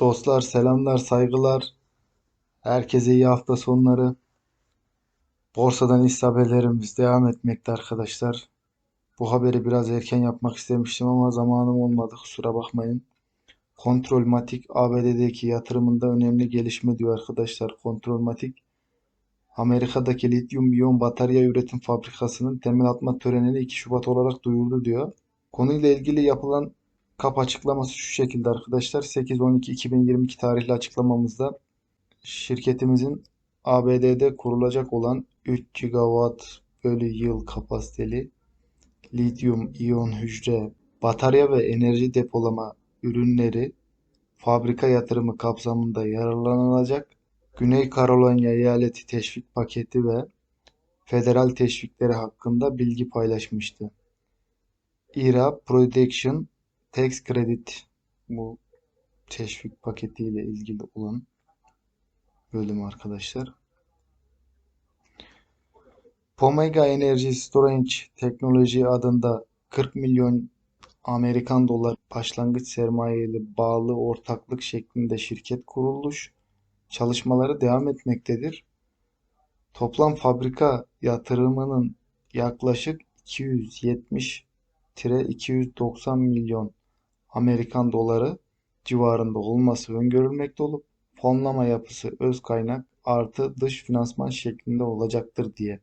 Dostlar selamlar, saygılar. Herkese iyi hafta sonları. Borsadan hisse haberlerimiz devam etmekte arkadaşlar. Bu haberi biraz erken yapmak istemiştim ama zamanım olmadı. Kusura bakmayın. Kontrolmatik ABD'deki yatırımında önemli gelişme diyor arkadaşlar. Kontrolmatik Amerika'daki lityum iyon batarya üretim fabrikasının temel atma törenini 2 Şubat olarak duyurdu diyor. Konuyla ilgili yapılan kap açıklaması şu şekilde arkadaşlar. 8-12-2022 tarihli açıklamamızda şirketimizin ABD'de kurulacak olan 3 gigawatt bölü yıl kapasiteli lityum iyon hücre batarya ve enerji depolama ürünleri fabrika yatırımı kapsamında yararlanılacak Güney Carolina eyaleti teşvik paketi ve federal teşvikleri hakkında bilgi paylaşmıştı. IRA Production Tax Credit bu teşvik paketiyle ilgili olan bölüm arkadaşlar. Pomega Energy Storage Teknoloji adında 40 milyon Amerikan dolar başlangıç sermayeli bağlı ortaklık şeklinde şirket kuruluş çalışmaları devam etmektedir. Toplam fabrika yatırımının yaklaşık 270-290 milyon Amerikan doları civarında olması öngörülmekte olup fonlama yapısı öz kaynak artı dış finansman şeklinde olacaktır diye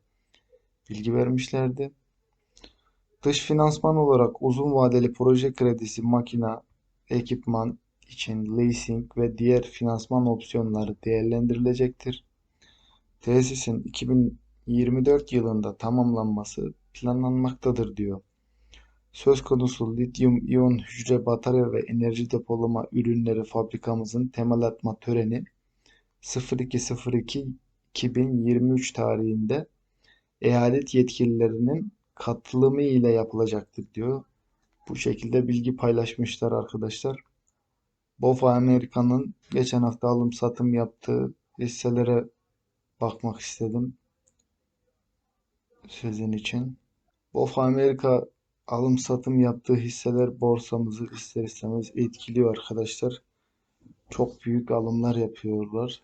bilgi vermişlerdi. Dış finansman olarak uzun vadeli proje kredisi, makina, ekipman için leasing ve diğer finansman opsiyonları değerlendirilecektir. Tesisin 2024 yılında tamamlanması planlanmaktadır diyor. Söz konusu lityum iyon hücre batarya ve enerji depolama ürünleri fabrikamızın temel atma töreni 02.02.2023 tarihinde eyalet yetkililerinin katılımı ile yapılacaktır diyor. Bu şekilde bilgi paylaşmışlar arkadaşlar. BOFA Amerika'nın geçen hafta alım satım yaptığı hisselere bakmak istedim. Sizin için. BOFA Amerika alım satım yaptığı hisseler borsamızı ister istemez etkiliyor arkadaşlar. Çok büyük alımlar yapıyorlar.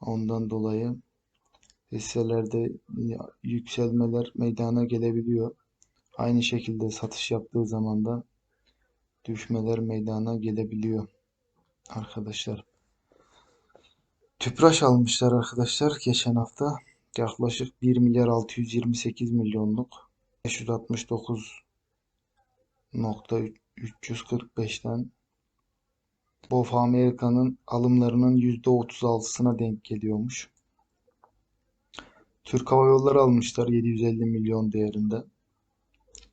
Ondan dolayı hisselerde yükselmeler meydana gelebiliyor. Aynı şekilde satış yaptığı zaman da düşmeler meydana gelebiliyor arkadaşlar. Tüpraş almışlar arkadaşlar geçen hafta. Yaklaşık 1 milyar 628 milyonluk 569 nokta 345'ten BOFA Amerika'nın alımlarının %36'sına denk geliyormuş. Türk Hava Yolları almışlar 750 milyon değerinde.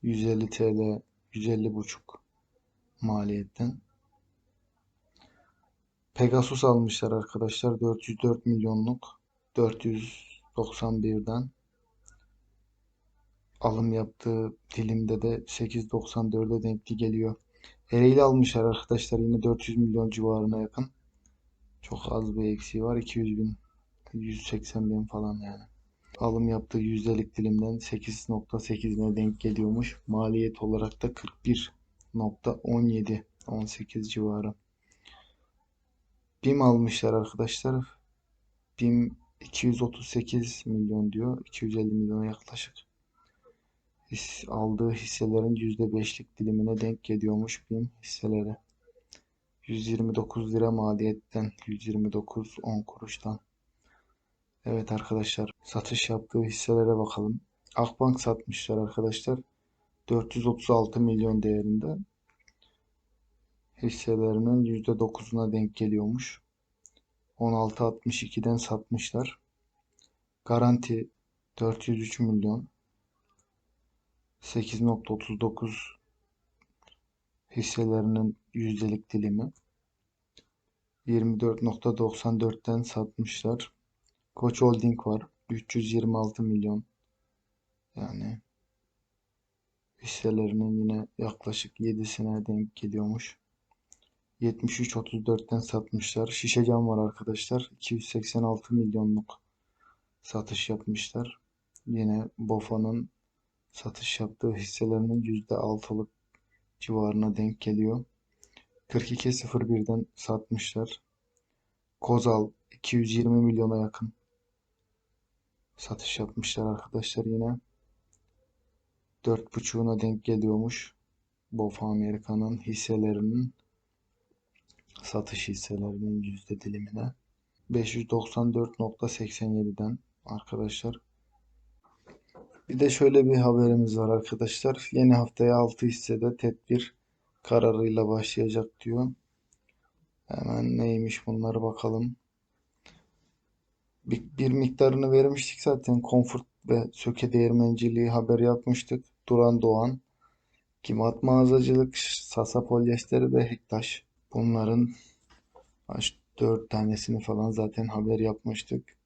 150 TL, 150 buçuk maliyetten. Pegasus almışlar arkadaşlar 404 milyonluk 491'den alım yaptığı dilimde de 8.94'e denkli geliyor. Ereğli almışlar arkadaşlar yine 400 milyon civarına yakın. Çok az bir eksiği var. 200 bin, 180 bin falan yani. Alım yaptığı yüzdelik dilimden 8.8'ine denk geliyormuş. Maliyet olarak da 41.17, 18 civarı. BİM almışlar arkadaşlar. BİM 238 milyon diyor. 250 milyona yaklaşık. His, aldığı hisselerin %5'lik dilimine denk geliyormuş BİM hisseleri. 129 lira maliyetten 129 10 kuruştan. Evet arkadaşlar satış yaptığı hisselere bakalım. Akbank satmışlar arkadaşlar. 436 milyon değerinde hisselerinin %9'una denk geliyormuş. 16.62'den satmışlar. Garanti 403 milyon 8.39 hisselerinin yüzdelik dilimi 24.94'ten satmışlar. Koç Holding var 326 milyon yani hisselerinin yine yaklaşık 7'sine denk geliyormuş. 73.34'ten satmışlar. Şişe var arkadaşlar. 286 milyonluk satış yapmışlar. Yine BOFA'nın satış yaptığı hisselerinin %6'lık civarına denk geliyor. 42.01'den satmışlar. Kozal 220 milyona yakın satış yapmışlar arkadaşlar yine. 4.5'una denk geliyormuş. BOFA Amerika'nın hisselerinin satış hisselerinin yüzde dilimine. 594.87'den arkadaşlar. Bir de şöyle bir haberimiz var arkadaşlar. Yeni haftaya 6 hissede tedbir kararıyla başlayacak diyor. Hemen neymiş bunlara bakalım. Bir, bir miktarını vermiştik zaten. Comfort ve söke değirmenciliği haber yapmıştık. Duran Doğan, Gimat Mağazacılık, Sasa Polyester ve Hektaş. Bunların 4 tanesini falan zaten haber yapmıştık.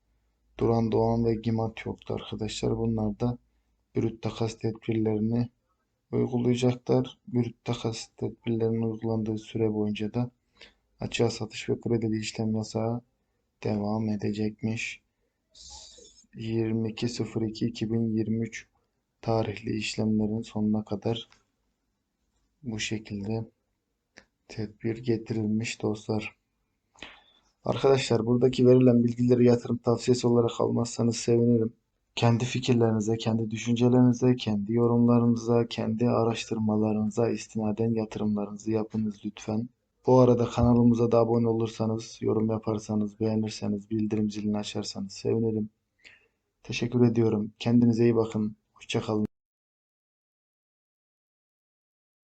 Duran Doğan ve Gimat yoktu arkadaşlar. Bunlar da brüt takas tedbirlerini uygulayacaklar. Brüt takas tedbirlerinin uygulandığı süre boyunca da açığa satış ve kredili işlem yasağı devam edecekmiş. 22.02.2023 tarihli işlemlerin sonuna kadar bu şekilde tedbir getirilmiş dostlar. Arkadaşlar buradaki verilen bilgileri yatırım tavsiyesi olarak almazsanız sevinirim. Kendi fikirlerinize, kendi düşüncelerinize, kendi yorumlarınıza, kendi araştırmalarınıza istinaden yatırımlarınızı yapınız lütfen. Bu arada kanalımıza da abone olursanız, yorum yaparsanız, beğenirseniz, bildirim zilini açarsanız sevinirim. Teşekkür ediyorum. Kendinize iyi bakın. Hoşça kalın.